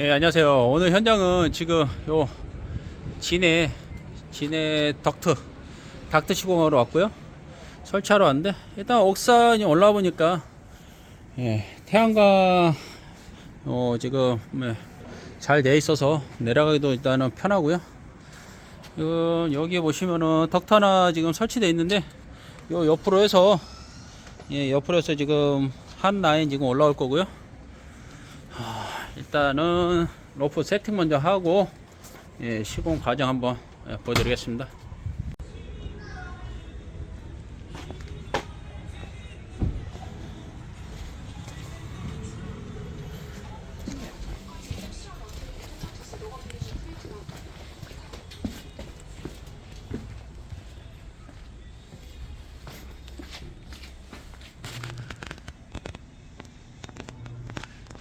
예, 안녕하세요. 오늘 현장은 지금 요 진해 진해 덕트 닥트 시공하러 왔고요. 설치하러 왔는데 일단 옥산이 올라와 보니까 예, 태양광 어, 지금 잘돼 있어서 내려가기도 일단은 편하고요. 어, 여기 보시면은 덕트 하나 지금 설치되어 있는데 요 옆으로 해서 예, 옆으로 해서 지금 한 라인 지금 올라올 거고요. 일단은 로프 세팅 먼저 하고 예, 시공 과정 한번 예, 보여드리겠습니다.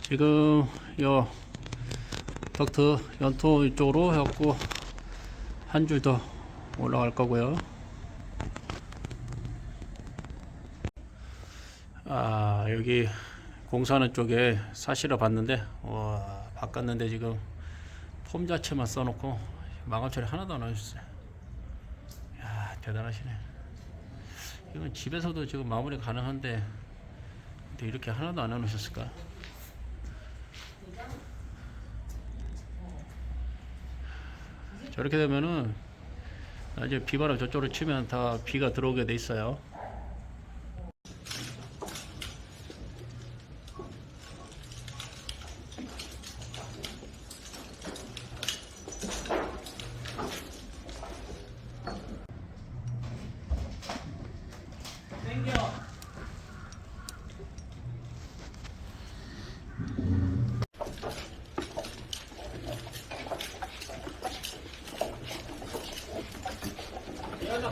지금 요 덕트 연토 이쪽으로 해갖고 한 줄 더 올라갈 거고요. 아 여기 공사하는 쪽에 사실을 봤는데 와 바꿨는데 지금 폼 자체만 써놓고 마감 처리 하나도 안 하셨어요. 야 대단하시네. 이건 집에서도 지금 마무리 가능한데 근데 이렇게 하나도 안 해놓으셨을까? 저렇게 되면은 나중에 비바람 저쪽으로 치면 다 비가 들어오게 돼 있어요.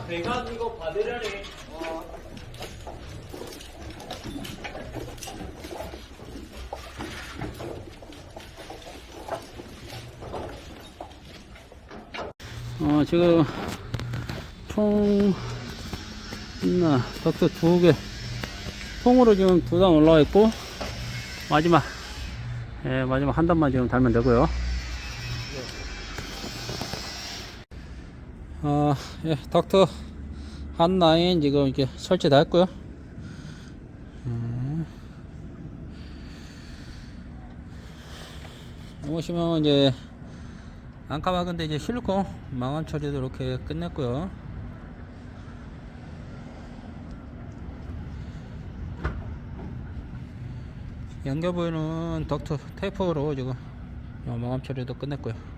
배가 이거 받으려니. 어 지금 총 있나 덕트 두개 통으로 지금 두 단 올라와 있고 마지막 예 마지막 한 단만 지금 달면 되고요. 어, 예, 덕트 한 라인 지금 이렇게 설치 다 했고요. 음. 보시면 이제 안까박은데 이제 실리콘 망원 처리도 이렇게 끝냈고요. 연결 부위는 덕트 테이프로 지금 마감 처리도 끝냈고요.